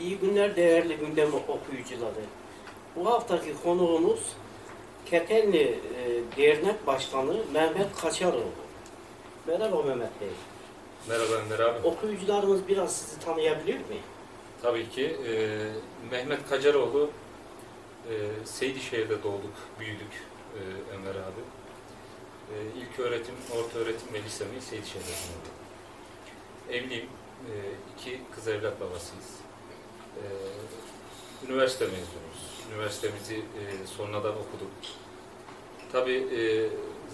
İyi günler değerli gündem okuyucuları. Bu haftaki konuğumuz Ketenli e, Dernek Başkanı Mehmet Kaçaroğlu. Merhaba Mehmet Bey. Merhaba Ömer abi. Okuyucularımız biraz sizi tanıyabilir mi? Tabii ki e, Mehmet Kacaroğlu e, Seydişehir'de doğduk, büyüdük e, Ömer abi. E, ilk öğretim, orta öğretim ve lisemi Seydişehir'de tamamladım. Evliyim, e, iki kız evlat babasıyız. E, üniversite mezunuyuz. Üniversitemizi e, sonradan okuduk. Tabii e,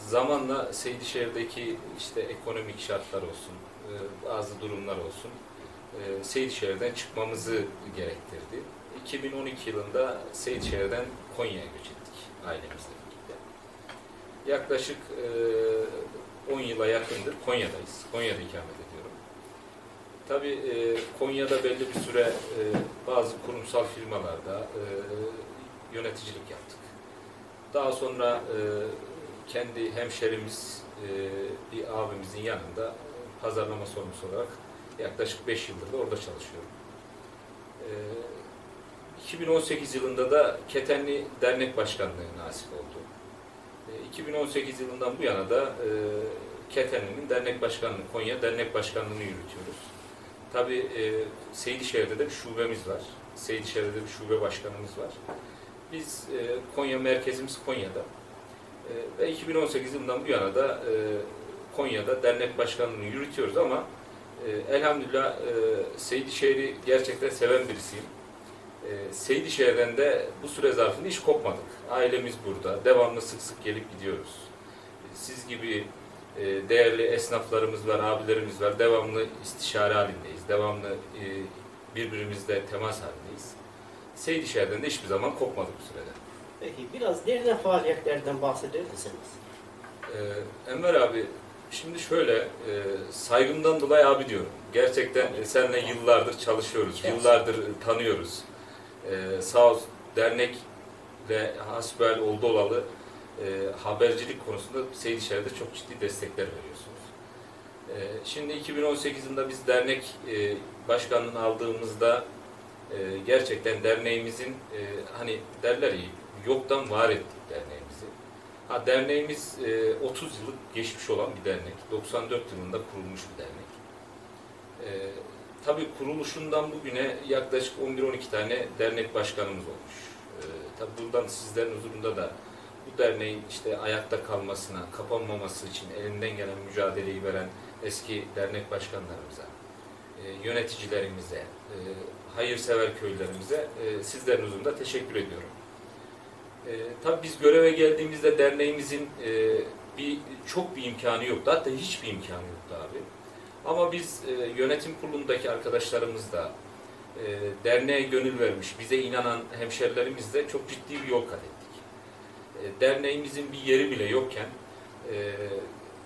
zamanla Seydişehir'deki işte ekonomik şartlar olsun, e, bazı durumlar olsun, e, Seydişehir'den çıkmamızı gerektirdi. 2012 yılında Seydişehir'den Konya'ya göç ettik ailemizle birlikte. Yaklaşık e, 10 yıla yakındır Konya'dayız. Konya'da ikamet ediyorum. Tabii e, Konya'da belli bir süre e, bazı kurumsal firmalarda e, yöneticilik yaptık. Daha sonra e, kendi hemşerimiz e, bir abimizin yanında pazarlama sorumlusu olarak Yaklaşık 5 yıldır da orada çalışıyorum. Ee, 2018 yılında da Ketenli Dernek Başkanlığı nasip oldu. Ee, 2018 yılından bu yana da e, Ketenli'nin dernek başkanlığı, Konya dernek başkanlığını yürütüyoruz. Tabii e, Seydişehir'de de bir şubemiz var. Seydişehir'de de bir şube başkanımız var. Biz e, Konya merkezimiz Konya'da. E, ve 2018 yılından bu yana da e, Konya'da dernek başkanlığını yürütüyoruz ama e, elhamdülillah e, Seydişehir'i gerçekten seven birisiyim. E, Seydişehir'den de bu süre zarfında hiç kopmadık. Ailemiz burada. Devamlı sık sık gelip gidiyoruz. E, Siz gibi e, değerli esnaflarımız var, abilerimiz var. Devamlı istişare halindeyiz. Devamlı e, birbirimizle temas halindeyiz. Seydişehir'den de hiçbir zaman kopmadık bu sürede. Peki biraz dernek faaliyetlerden bahseder misiniz? Ee, Enver abi, şimdi şöyle, e, saygımdan dolayı abi diyorum. Gerçekten e, seninle yıllardır çalışıyoruz, Evet. yıllardır tanıyoruz. Ee, sağ ol, dernekle hasbel oldu olalı e, habercilik konusunda Seydişehir'de çok ciddi destekler veriyorsunuz. Ee, şimdi 2018 yılında biz dernek e, başkanlığını aldığımızda e, gerçekten derneğimizin e, hani derler ya yoktan var ettik derneğimizi. Ha, derneğimiz e, 30 yıllık geçmiş olan bir dernek. 94 yılında kurulmuş bir dernek. E, tabii kuruluşundan bugüne yaklaşık 11-12 tane dernek başkanımız olmuş. E, tabii buradan sizlerin huzurunda da bu derneğin işte ayakta kalmasına, kapanmaması için elinden gelen mücadeleyi veren eski dernek başkanlarımıza, e, yöneticilerimize, e, hayırsever köylerimize e, sizlerin huzurunda teşekkür ediyorum. E, tabii biz göreve geldiğimizde derneğimizin bir çok bir imkanı yoktu. Hatta hiçbir imkanı yoktu abi. Ama biz yönetim kurulundaki arkadaşlarımız da derneğe gönül vermiş, bize inanan hemşerilerimizle çok ciddi bir yol kat ettik. E, derneğimizin bir yeri bile yokken e,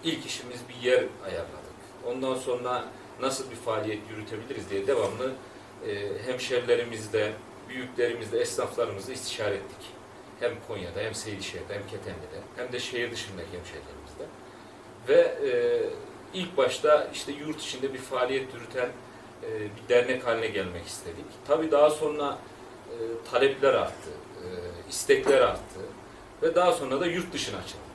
ilk işimiz bir yer ayarladık. Ondan sonra nasıl bir faaliyet yürütebiliriz diye devamlı e, hemşerilerimizle, büyüklerimizle, esnaflarımızla istişare ettik hem Konya'da hem Seydişehir'de hem Ketenli'de hem de şehir dışındaki hemşehrilerimizde. Ve e, ilk başta işte yurt içinde bir faaliyet yürüten bir dernek haline gelmek istedik. Tabii daha sonra talepler arttı, istekler arttı ve daha sonra da yurt dışına açıldık.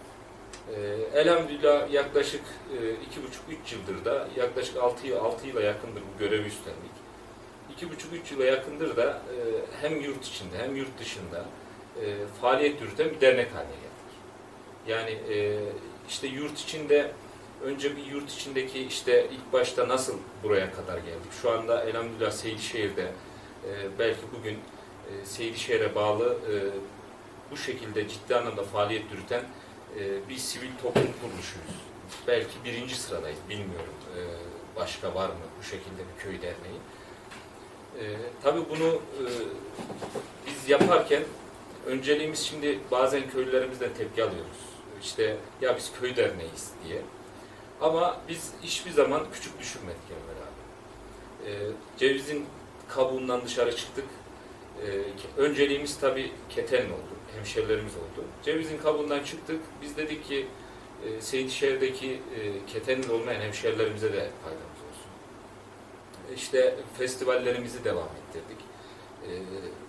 E, elhamdülillah yaklaşık e, iki buçuk üç yıldır da yaklaşık altı, yıl, altı yıla yakındır bu görevi üstlendik. İki buçuk üç yıla yakındır da e, hem yurt içinde hem yurt dışında e, faaliyet yürüten bir dernek haline geldik. Yani e, işte yurt içinde önce bir yurt içindeki işte ilk başta nasıl buraya kadar geldik? Şu anda elhamdülillah Seydişehir'de e, belki bugün e, Seydişehir'e bağlı e, bu şekilde ciddi anlamda faaliyet yürüten e, bir sivil toplum kuruluşuyuz. Belki birinci sıradayız, bilmiyorum. E, başka var mı bu şekilde bir köy derneği? E, tabii bunu e, biz yaparken önceliğimiz şimdi bazen köylülerimizden tepki alıyoruz. İşte ya biz köy derneğiyiz diye. Ama biz hiçbir zaman küçük düşürmedik Enver abi. Ee, cevizin kabuğundan dışarı çıktık. Ee, önceliğimiz tabii keten oldu, hemşerilerimiz oldu. Cevizin kabuğundan çıktık. Biz dedik ki e, Seydişehir'deki e, ketenli olmayan hemşerilerimize de faydamız olsun. İşte festivallerimizi devam ettirdik. Ee,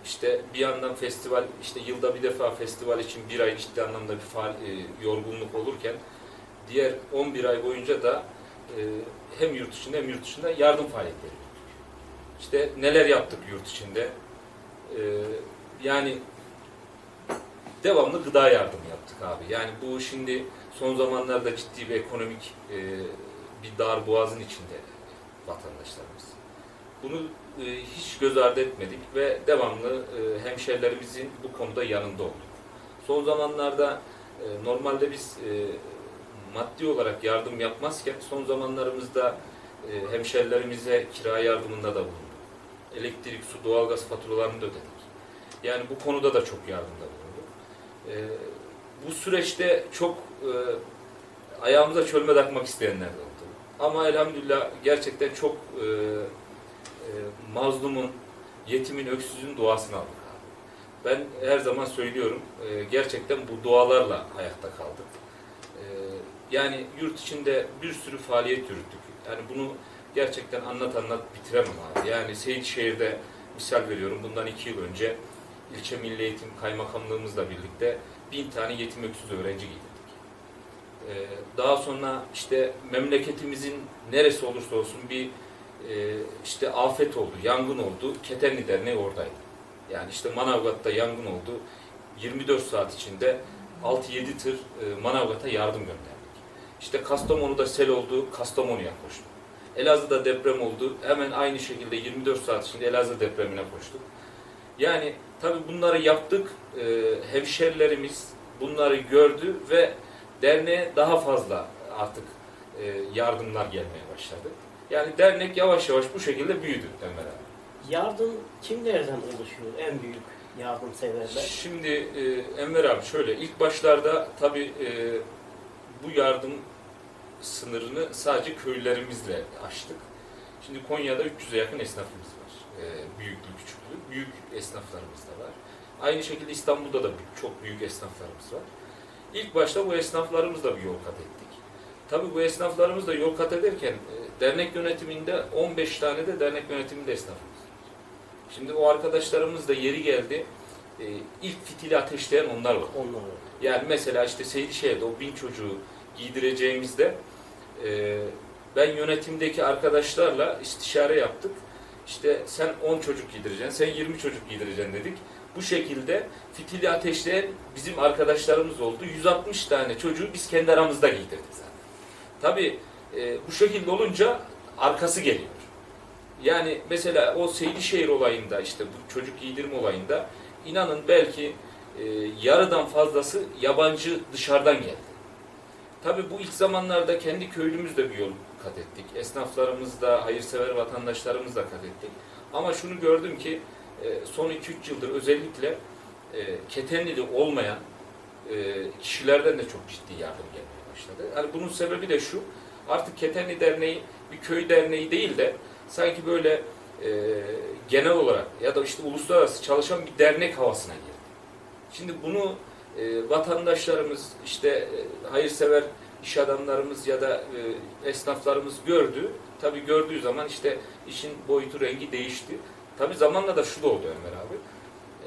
işte bir yandan festival, işte yılda bir defa festival için bir ay ciddi anlamda bir faal, e, yorgunluk olurken diğer 11 ay boyunca da e, hem yurt içinde hem yurt dışında yardım faaliyetleri. İşte neler yaptık yurt içinde? Ee, yani devamlı gıda yardımı yaptık abi. Yani bu şimdi son zamanlarda ciddi bir ekonomik e, bir dar boğazın içinde vatandaşlarımız. Bunu e, hiç göz ardı etmedik ve devamlı e, hemşerilerimizin bu konuda yanında olduk. Son zamanlarda e, normalde biz e, maddi olarak yardım yapmazken son zamanlarımızda e, hemşerilerimize kira yardımında da bulunduk. Elektrik, su, doğalgaz faturalarını da ödedik. Yani bu konuda da çok yardımda bulunduk. E, bu süreçte çok e, ayağımıza çölme takmak isteyenler oldu. Ama elhamdülillah gerçekten çok e, e, mazlumun, yetimin, öksüzün duasını aldık. Ben her zaman söylüyorum, e, gerçekten bu dualarla ayakta kaldık. E, yani yurt içinde bir sürü faaliyet yürüttük. Yani bunu gerçekten anlat anlat bitiremem abi. Yani Seyitşehir'de misal veriyorum, bundan iki yıl önce ilçe milli eğitim kaymakamlığımızla birlikte bin tane yetim öksüz öğrenci giydirdik. Ee, daha sonra işte memleketimizin neresi olursa olsun bir e, işte afet oldu, yangın oldu. Ketenli Derneği oradaydı. Yani işte Manavgat'ta yangın oldu. 24 saat içinde 6-7 tır e, Manavgat'a yardım gönderdik. İşte Kastamonu'da sel oldu, Kastamonu'ya koştuk. Elazığ'da deprem oldu. Hemen aynı şekilde 24 saat içinde Elazığ depremine koştuk. Yani tabii bunları yaptık. E, hemşerilerimiz bunları gördü ve derneğe daha fazla artık e, yardımlar gelmeye başladı. Yani dernek yavaş yavaş bu şekilde büyüdü Enver abi. Yardım kimlerden oluşuyor? En büyük yardımseverler. Şimdi e, Enver abi şöyle ilk başlarda tabii e, bu yardım sınırını sadece köylerimizle açtık. Şimdi Konya'da 300'e yakın esnafımız var. E, büyüklü küçüklü. Büyük esnaflarımız da var. Aynı şekilde İstanbul'da da çok büyük esnaflarımız var. İlk başta bu esnaflarımızla bir yol kat ettik. Tabii bu esnaflarımızla yol kat ederken e, dernek yönetiminde 15 tane de dernek yönetiminde esnafımız var. Şimdi o arkadaşlarımız da yeri geldi. e, ilk fitili ateşleyen onlar var. Onlar. Yani mesela işte Seydişehir'de o bin çocuğu giydireceğimizde e, ben yönetimdeki arkadaşlarla istişare yaptık. İşte sen 10 çocuk giydireceksin, sen 20 çocuk giydireceksin dedik. Bu şekilde fitili ateşleyen bizim arkadaşlarımız oldu. 160 tane çocuğu biz kendi aramızda giydirdik zaten. Tabii e, bu şekilde olunca arkası geliyor. Yani mesela o Seydişehir olayında işte bu çocuk giydirme olayında inanın belki e, yarıdan fazlası yabancı dışarıdan geldi. Tabii bu ilk zamanlarda kendi köylümüzde bir yol kat ettik. Esnaflarımız da, hayırsever vatandaşlarımız da kat ettik. Ama şunu gördüm ki e, son 2-3 yıldır özellikle e, Ketenlili olmayan e, kişilerden de çok ciddi yardım gelmeye başladı. Yani bunun sebebi de şu, artık Ketenli Derneği bir köy derneği değil de sanki böyle genel olarak ya da işte uluslararası çalışan bir dernek havasına girdi. Şimdi bunu vatandaşlarımız, işte hayırsever iş adamlarımız ya da e, esnaflarımız gördü. Tabii gördüğü zaman işte işin boyutu rengi değişti. Tabii zamanla da şu da oldu Ömer abi.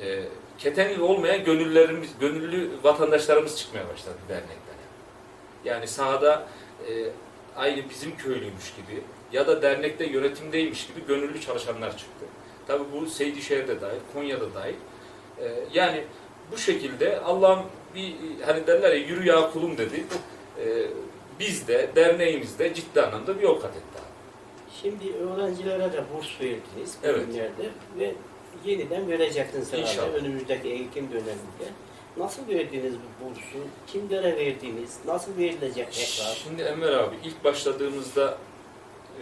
E, ketenli olmayan gönüllerimiz, gönüllü vatandaşlarımız çıkmaya başladı dernekten. Yani sahada e, aynı bizim köylüymüş gibi ya da dernekte yönetimdeymiş gibi gönüllü çalışanlar çıktı. Tabii bu Seydişehir'de dahil, Konya'da dahil. E, yani bu şekilde Allah'ım bir hani derler ya yürü ya kulum dedi. E, biz de derneğimiz de ciddi anlamda bir yol kat etti. Şimdi öğrencilere de burs verdiniz Evet. bölümlerde ve yeniden vereceksiniz herhalde İnşallah. önümüzdeki eğitim döneminde. Nasıl verdiniz bu bursu? Kimlere verdiniz? Nasıl verilecek tekrar? Şimdi Enver abi ilk başladığımızda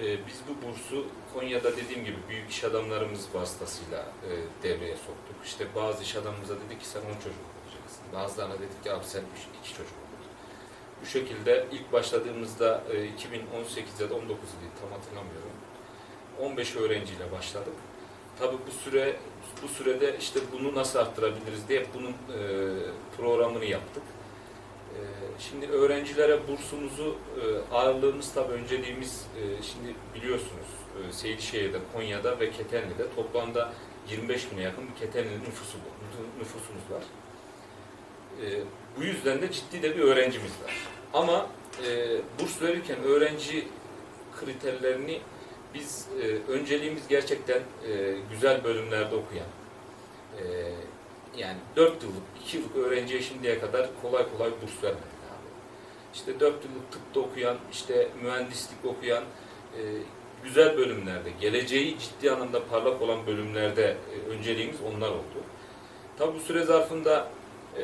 e, biz bu bursu Konya'da dediğim gibi büyük iş adamlarımız vasıtasıyla e, devreye soktuk. İşte bazı iş adamımıza dedik ki sen 10 çocuk olacaksın. Bazılarına dedik ki abi sen 2 çocuk ol. Bu şekilde ilk başladığımızda e, 2018 ya da 19 idi tam hatırlamıyorum. 15 öğrenciyle başladık. Tabii bu süre bu sürede işte bunu nasıl arttırabiliriz diye bunun e, programını yaptık. E, şimdi öğrencilere bursumuzu e, ağırlığımız tabii önceliğimiz e, şimdi biliyorsunuz e, Seydişehir'de, Konya'da ve Ketenli'de toplamda 25 bine yakın bir Ketenli nüfusu, nüfusumuz var. E, bu yüzden de ciddi de bir öğrencimiz var. Ama e, burs verirken öğrenci kriterlerini biz e, önceliğimiz gerçekten e, güzel bölümlerde okuyan, e, yani 4 yıllık, 2 yıllık öğrenciye şimdiye kadar kolay kolay burs vermedik abi. İşte 4 yıllık tıpta okuyan, işte mühendislik okuyan, e, güzel bölümlerde, geleceği ciddi anlamda parlak olan bölümlerde e, önceliğimiz onlar oldu. Tabi bu süre zarfında e,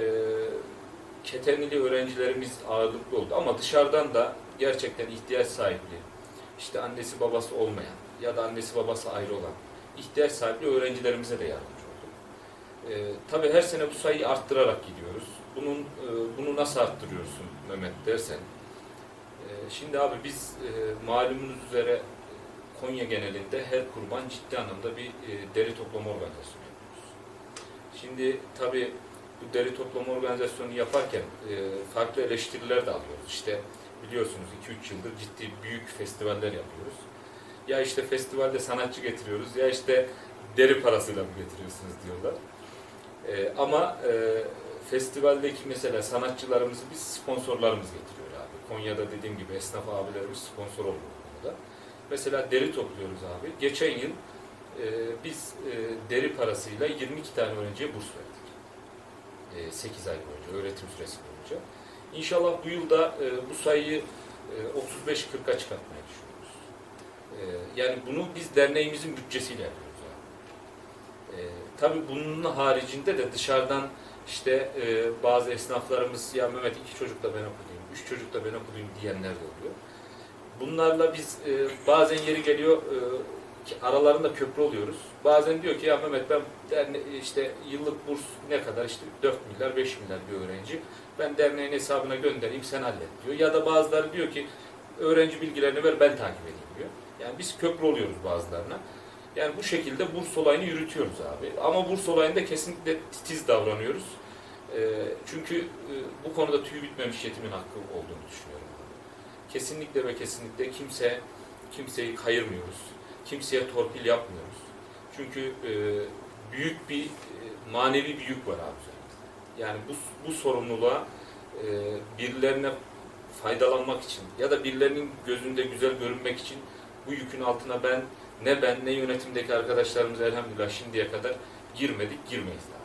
Ketenli öğrencilerimiz ağırlıklı oldu ama dışarıdan da gerçekten ihtiyaç sahibi, işte annesi babası olmayan ya da annesi babası ayrı olan ihtiyaç sahibi öğrencilerimize de yardımcı olduk. E, tabii her sene bu sayıyı arttırarak gidiyoruz. Bunun e, bunu nasıl arttırıyorsun Mehmet dersen. e, şimdi abi biz e, malumunuz üzere Konya genelinde her kurban ciddi anlamda bir e, deri toplama organizasyonu yapıyoruz. Şimdi tabii bu deri toplama organizasyonu yaparken e, farklı eleştiriler de alıyoruz. İşte biliyorsunuz 2-3 yıldır ciddi büyük festivaller yapıyoruz. Ya işte festivalde sanatçı getiriyoruz ya işte deri parasıyla mı getiriyorsunuz diyorlar. E, ama e, festivaldeki mesela sanatçılarımızı biz sponsorlarımız getiriyor abi. Konya'da dediğim gibi esnaf abilerimiz sponsor oluyor bu konuda. Mesela deri topluyoruz abi. Geçen yıl e, biz e, deri parasıyla 22 tane öğrenciye burs verdik. E, 8 ay boyunca, öğretim süresi boyunca. İnşallah bu yılda e, bu sayıyı e, 35-40'a çıkartmaya düşünüyoruz. E, yani bunu biz derneğimizin bütçesiyle yapıyoruz. E, tabii bunun haricinde de dışarıdan işte e, bazı esnaflarımız ya Mehmet iki çocuk da ben okuyayım, üç çocuk da ben okuyayım diyenler de oluyor. Bunlarla biz e, bazen yeri geliyor e, aralarında köprü oluyoruz. Bazen diyor ki ya Mehmet ben derne işte yıllık burs ne kadar işte 4 milyar 5 milyar bir öğrenci. Ben derneğin hesabına göndereyim sen hallet diyor. Ya da bazıları diyor ki öğrenci bilgilerini ver ben takip edeyim diyor. Yani biz köprü oluyoruz bazılarına. Yani bu şekilde burs olayını yürütüyoruz abi. Ama burs olayında kesinlikle titiz davranıyoruz. Ee, çünkü e, bu konuda tüy bitmemiş yetimin hakkı olduğunu düşünüyorum. Kesinlikle ve kesinlikle kimse kimseyi kayırmıyoruz. Kimseye torpil yapmıyoruz. Çünkü e, büyük bir e, manevi bir yük var abi üzerimizde. Yani bu, bu sorumluluğa e, birilerine faydalanmak için ya da birilerinin gözünde güzel görünmek için bu yükün altına ben ne ben ne yönetimdeki arkadaşlarımız elhamdülillah şimdiye kadar girmedik, girmeyiz daha.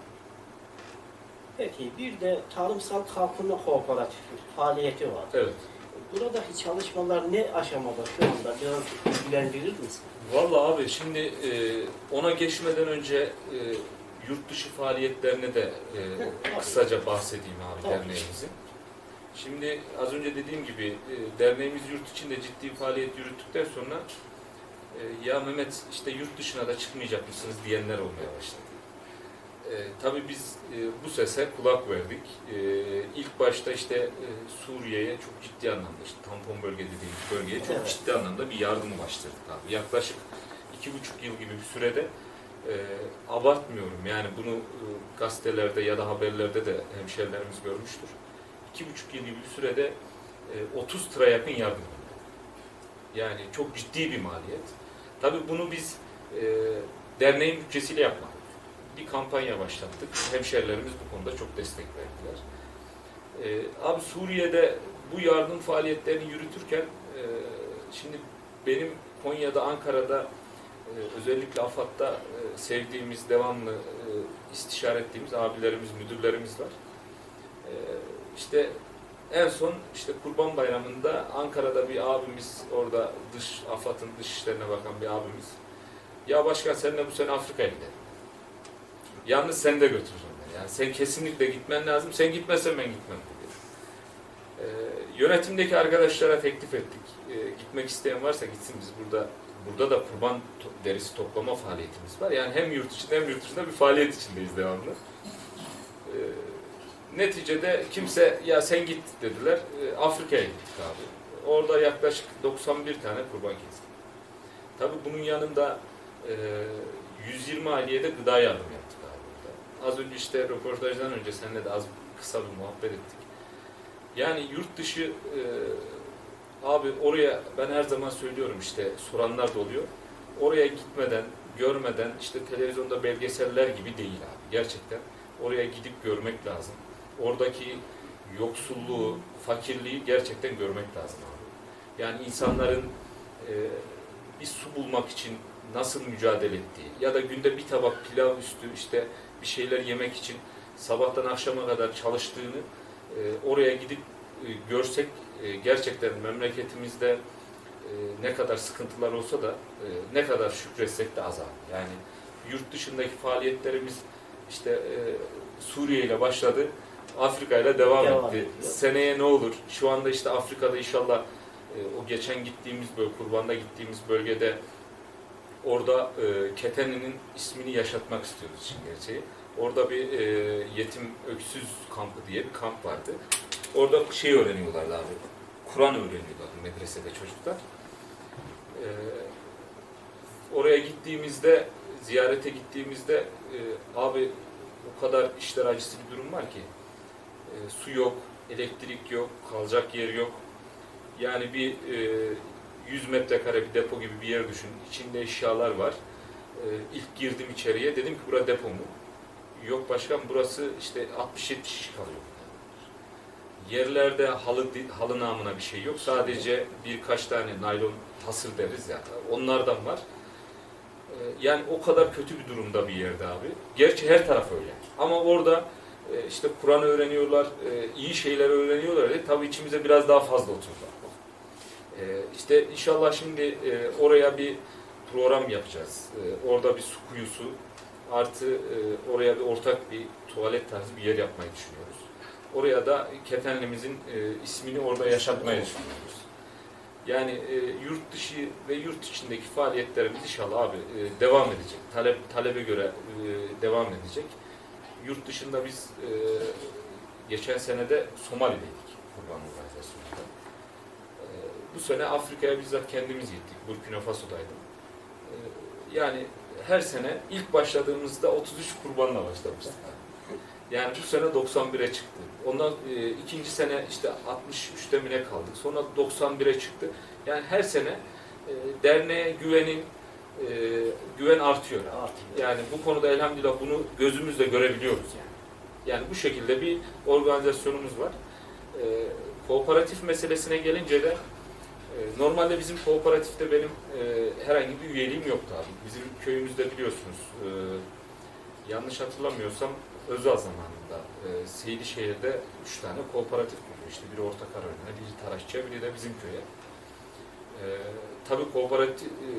Peki bir de tarımsal kalkınma kooperatifi faaliyeti var. Evet. Buradaki çalışmalar ne aşamada şu anda biraz bilgilendirir misin? Vallahi abi şimdi e, ona geçmeden önce e, yurt dışı faaliyetlerine de e, kısaca bahsedeyim abi Tabii. derneğimizin. Şimdi az önce dediğim gibi e, derneğimiz yurt içinde ciddi faaliyet yürüttükten sonra e, ya Mehmet işte yurt dışına da çıkmayacak mısınız diyenler olmaya başladı. E, tabii biz e, bu sese kulak verdik. E, ilk başta işte e, Suriye'ye çok ciddi anlamda işte tampon bölge dediğimiz bölgeye çok Evet. ciddi anlamda bir yardım başladık abi. Yaklaşık iki buçuk yıl gibi bir sürede e, abartmıyorum yani bunu e, gazetelerde ya da haberlerde de hemşerilerimiz görmüştür. İki buçuk yıl gibi bir sürede e, 30 tıra yakın yardım. Yani çok ciddi bir maliyet. Tabii bunu biz e, derneğin bütçesiyle yapmadık. Bir kampanya başlattık. Hemşerilerimiz bu konuda çok destek verdiler. E, abi Suriye'de bu yardım faaliyetlerini yürütürken e, şimdi benim Konya'da, Ankara'da e, özellikle AFAD'da e, sevdiğimiz, devamlı e, istişare ettiğimiz abilerimiz, müdürlerimiz var. E, işte en son işte Kurban Bayramı'nda Ankara'da bir abimiz orada dış AFAD'ın dış işlerine bakan bir abimiz. Ya başkan seninle bu sene Afrika'ya gidelim. Yalnız sen de götüreceğim. Yani sen kesinlikle gitmen lazım. Sen gitmezsen ben gitmem dedi. Ee, yönetimdeki arkadaşlara teklif ettik. Ee, gitmek isteyen varsa gitsin biz burada burada da kurban derisi toplama faaliyetimiz var. Yani hem yurt içinde hem yurt dışında bir faaliyet içindeyiz devamlı. Ee, neticede kimse ya sen git dediler. Ee, Afrika'ya gittik abi. Orada yaklaşık 91 tane kurban kestik. Tabii bunun yanında e, 120 aileye de gıda yardım yaptık abi burada. Az önce işte röportajdan önce seninle de az kısa bir muhabbet ettik. Yani yurt dışı e, abi oraya ben her zaman söylüyorum işte soranlar da oluyor. Oraya gitmeden görmeden işte televizyonda belgeseller gibi değil abi. Gerçekten oraya gidip görmek lazım. Oradaki yoksulluğu, fakirliği gerçekten görmek lazım abi. Yani insanların e, bir su bulmak için nasıl mücadele ettiği ya da günde bir tabak pilav üstü işte bir şeyler yemek için sabahtan akşama kadar çalıştığını e, oraya gidip e, görsek e, gerçekten memleketimizde e, ne kadar sıkıntılar olsa da e, ne kadar şükretsek de az abi. Yani yurt dışındaki faaliyetlerimiz işte e, Suriye ile başladı. Afrika ile devam, Devam etti. ediyor. Seneye ne olur? Şu anda işte Afrika'da inşallah e, o geçen gittiğimiz böyle kurbanda gittiğimiz bölgede orada e, Ketenli'nin ismini yaşatmak istiyoruz için gerçeği. Orada bir e, yetim öksüz kampı diye bir kamp vardı. Orada şey öğreniyorlardı abi. Kur'an öğreniyorlardı medresede çocuklar. E, oraya gittiğimizde, ziyarete gittiğimizde e, abi o kadar işler acısı bir durum var ki e, su yok, elektrik yok, kalacak yer yok. Yani bir e, 100 metrekare bir depo gibi bir yer düşün. İçinde eşyalar var. E, ilk girdim içeriye dedim ki bura depo mu? Yok başkan burası işte 60-70 kişi kalıyor. Yerlerde halı halı namına bir şey yok. Sadece birkaç tane naylon hasır deriz ya. Onlardan var. E, yani o kadar kötü bir durumda bir yerde abi. Gerçi her taraf öyle. Ama orada e, işte Kur'an öğreniyorlar, e, iyi şeyler öğreniyorlar. E, tabii içimize biraz daha fazla oturdu. E, işte inşallah şimdi e, oraya bir program yapacağız. E, orada bir su kuyusu artı e, oraya bir ortak bir tuvalet tarzı bir yer yapmayı düşünüyoruz. Oraya da Ketenlimizin e, ismini orada yaşatmayı düşünüyoruz. Yani e, yurt dışı ve yurt içindeki faaliyetlerimiz inşallah abi e, devam edecek. Talep talebe göre e, devam edecek. Yurt dışında biz e, geçen senede Somali'deydik kurban organizasyonunda. E, bu sene Afrika'ya bizzat kendimiz gittik. Burkina Faso'daydım. E, yani her sene ilk başladığımızda 33 kurbanla başlamıştık. Yani bu sene 91'e çıktı. Ondan e, ikinci sene işte 63'te mi ne kaldık. Sonra 91'e çıktı. Yani her sene e, derneğe güvenin e, güven artıyor. Artıyor. Yani bu konuda elhamdülillah bunu gözümüzle görebiliyoruz yani. Yani bu şekilde bir organizasyonumuz var. E, kooperatif meselesine gelince de e, normalde bizim kooperatifte benim e, herhangi bir üyeliğim yoktu abi. Bizim köyümüzde biliyorsunuz e, yanlış hatırlamıyorsam Özal zamanında e, Seydişehir'de üç tane kooperatif kuruluyor. İşte biri Orta Karayolu'na, biri Taraşçı'ya, biri de bizim köye. E, tabii kooperatif, e,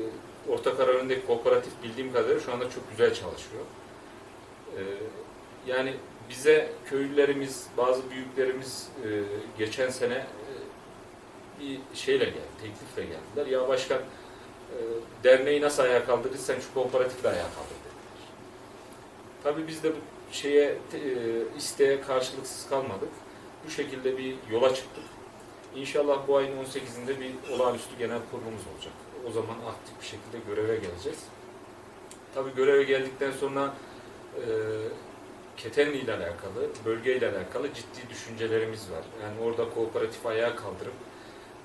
Orta kooperatif bildiğim kadarıyla şu anda çok güzel çalışıyor. E, yani bize köylülerimiz, bazı büyüklerimiz geçen sene bir şeyle geldi, teklifle geldiler. Ya başkan e, derneği nasıl ayağa kaldırırsan şu kooperatifi de ayağa kaldır dediler. Tabii biz de bu şeye e, isteğe karşılıksız kalmadık. Bu şekilde bir yola çıktık. İnşallah bu ayın 18'inde bir olağanüstü genel kurulumuz olacak. O zaman aktif bir şekilde göreve geleceğiz. Tabii göreve geldikten sonra e, Ketenli ile alakalı, bölgeyle alakalı ciddi düşüncelerimiz var. Yani orada kooperatif ayağa kaldırıp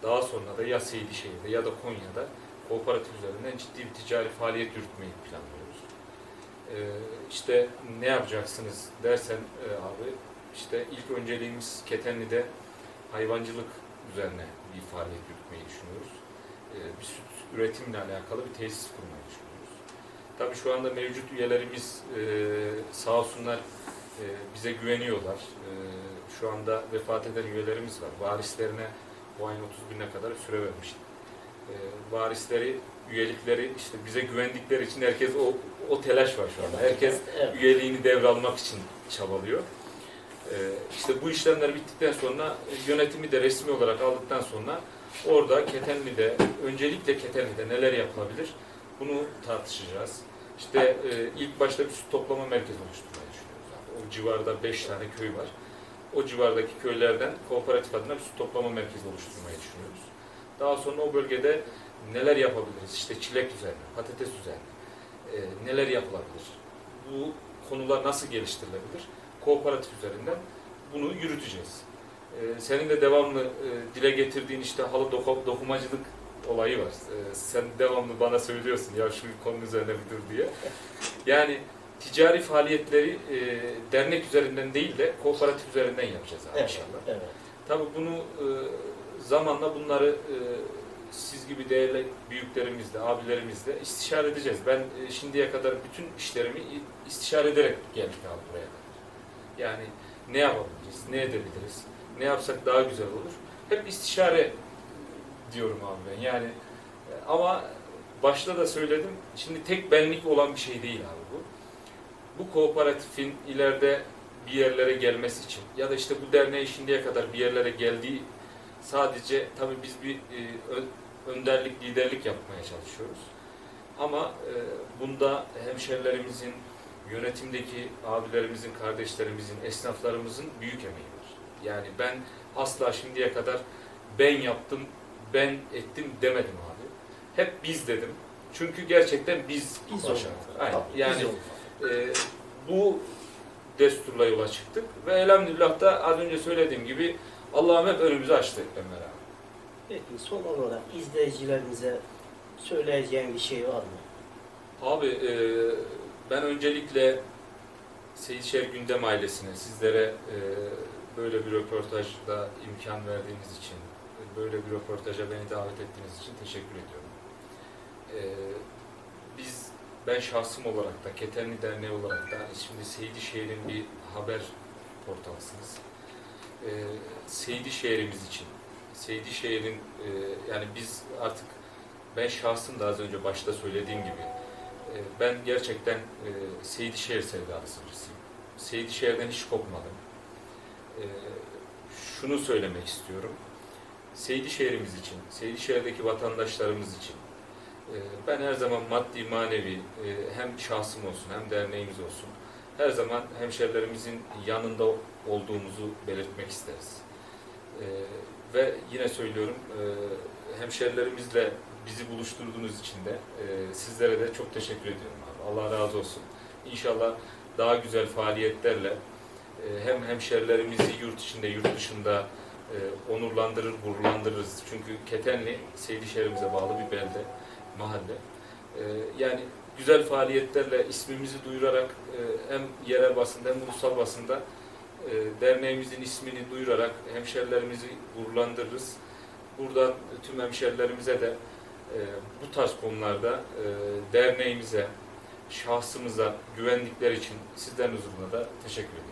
daha sonra da ya Seydişehir'de ya da Konya'da kooperatif üzerinden ciddi bir ticari faaliyet yürütmeyi planlıyoruz. Ee, işte ne yapacaksınız dersen e, abi işte ilk önceliğimiz Ketenli'de hayvancılık üzerine bir faaliyet yürütmeyi düşünüyoruz. Ee, bir süt üretimle alakalı bir tesis kurmayı düşünüyoruz. Tabii şu anda mevcut üyelerimiz e, sağ olsunlar e, bize güveniyorlar. E, şu anda vefat eden üyelerimiz var. Varislerine bu ayın 31'ine kadar süre vermiştik. E, varisleri, üyelikleri işte bize güvendikleri için herkes o, o telaş var şu anda. Herkes Evet. üyeliğini devralmak için çabalıyor. Ee, işte bu işlemler bittikten sonra e, yönetimi de resmi olarak aldıktan sonra orada Ketenli'de, öncelikle Ketenli'de neler yapılabilir bunu tartışacağız. İşte e, ilk başta bir su toplama merkezi oluşturmayı düşünüyoruz. O civarda 5 tane köy var. O civardaki köylerden kooperatif adına bir su toplama merkezi oluşturmayı düşünüyoruz. Daha sonra o bölgede neler yapabiliriz? İşte çilek üzerine, patates üzerine e, neler yapılabilir? Bu konular nasıl geliştirilebilir? Kooperatif üzerinden bunu yürüteceğiz. E, senin de devamlı e, dile getirdiğin işte halı doku- dokumacılık olayı var. Ee, sen devamlı bana söylüyorsun ya şu konu üzerine bir dur diye. Yani ticari faaliyetleri e, dernek üzerinden değil de kooperatif üzerinden yapacağız abi Evet, inşallah. evet. Tabii bunu e, zamanla bunları e, siz gibi değerli büyüklerimizle, abilerimizle istişare edeceğiz. Ben e, şimdiye kadar bütün işlerimi istişare ederek geldik abi buraya kadar. Yani ne yapabiliriz, ne edebiliriz, ne yapsak daha güzel olur. Hep istişare diyorum abi ben. Yani e, ama başta da söyledim. Şimdi tek benlik olan bir şey değil abi bu. Kooperatifin ileride bir yerlere gelmesi için ya da işte bu derneğin şimdiye kadar bir yerlere geldiği sadece tabii biz bir e, önderlik, liderlik yapmaya çalışıyoruz. Ama e, bunda hemşerilerimizin, yönetimdeki abilerimizin, kardeşlerimizin, esnaflarımızın büyük emeği var. Yani ben asla şimdiye kadar ben yaptım, ben ettim demedim abi. Hep biz dedim. Çünkü gerçekten biz, Biz başardık. Aynen. Tabii, Yani biz. E, bu desturla yola çıktık ve elhamdülillah da az önce söylediğim gibi Allah'ım hep önümüzü açtı Ömer abi. Peki son olarak izleyicilerimize söyleyeceğim bir şey var mı? Abi e, ben öncelikle Seyitşehir Gündem ailesine, sizlere e, böyle bir röportajda imkan verdiğiniz için, böyle bir röportaja beni davet ettiğiniz için teşekkür ediyorum. E, biz, ben şahsım olarak da, Ketenli Derneği olarak da, şimdi Seydişehir'in bir haber portalısınız. E, Seydişehir'imiz için, Seydişehir'in, e, yani biz artık, ben şahsım da az önce başta söylediğim gibi, e, Ben gerçekten e, Seydişehir sevdalısı birisiyim. Seydişehir'den hiç kopmadım. E, şunu söylemek istiyorum. Seydişehir'imiz için, Seydişehir'deki vatandaşlarımız için ben her zaman maddi manevi e, hem şahsım olsun hem derneğimiz olsun her zaman hemşerilerimizin yanında olduğumuzu belirtmek isteriz. E, ve yine söylüyorum e, hemşerilerimizle bizi buluşturduğunuz için de e, sizlere de çok teşekkür ediyorum abi. Allah razı olsun. İnşallah daha güzel faaliyetlerle hem hemşerilerimizi yurt içinde, yurt dışında onurlandırır, gururlandırırız. Çünkü Ketenli, Seydişehir'imize bağlı bir belde, mahalle. E, yani güzel faaliyetlerle ismimizi duyurarak e, hem yerel basında hem ulusal basında e, derneğimizin ismini duyurarak hemşerilerimizi gururlandırırız. Buradan tüm hemşerilerimize de e, bu tarz konularda e, derneğimize, şahsımıza güvendikleri için sizlerin huzuruna da teşekkür ediyorum.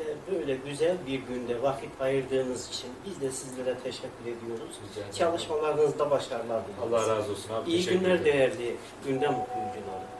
Bize böyle güzel bir günde vakit ayırdığınız için biz de sizlere teşekkür ediyoruz. Rica. Çalışmalarınızda başarılar diliyoruz. Allah razı olsun abi. İyi teşekkür günler ederim. değerli gündem okuyucuları.